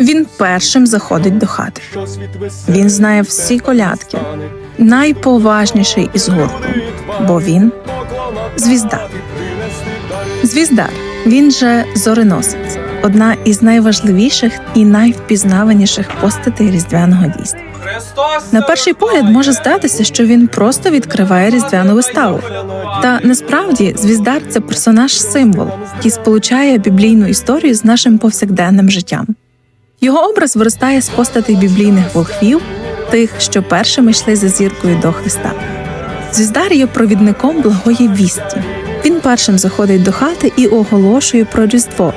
Він першим заходить до хати. Він знає всі колядки, найповажніший із гурту, бо він звізда. Звіздар, він же зореносець, одна із найважливіших і найвпізнаваніших постатей різдвяного дійства. На перший погляд може здатися, що він просто відкриває різдвяну виставу. Та насправді звіздар це персонаж символ, який сполучає біблійну історію з нашим повсякденним життям. Його образ виростає з постатей біблійних волхвів, тих, що першими йшли за зіркою до Христа. Звіздар є провідником благої вісті. Він першим заходить до хати і оголошує про Різдво.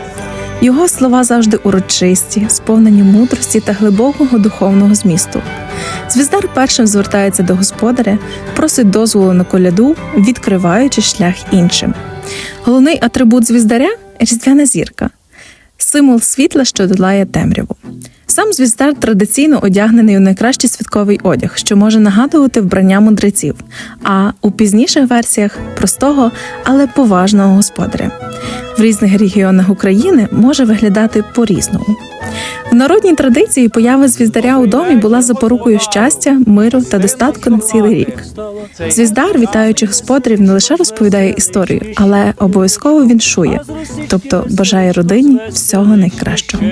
Його слова завжди урочисті, сповнені мудрості та глибокого духовного змісту. Звіздар першим звертається до господаря, просить дозволу на коляду, відкриваючи шлях іншим. Головний атрибут звіздаря різдвяна зірка, символ світла, що долає темряву. Сам звіздар традиційно одягнений у найкращий святковий одяг, що може нагадувати вбрання мудреців, а у пізніших версіях простого, але поважного господаря. В різних регіонах України може виглядати по-різному. Народній традиції поява звіздаря у домі була запорукою щастя, миру та достатку на цілий рік. Звіздар, вітаючи господарів, не лише розповідає історію, але обов'язково віншує, тобто бажає родині всього найкращого.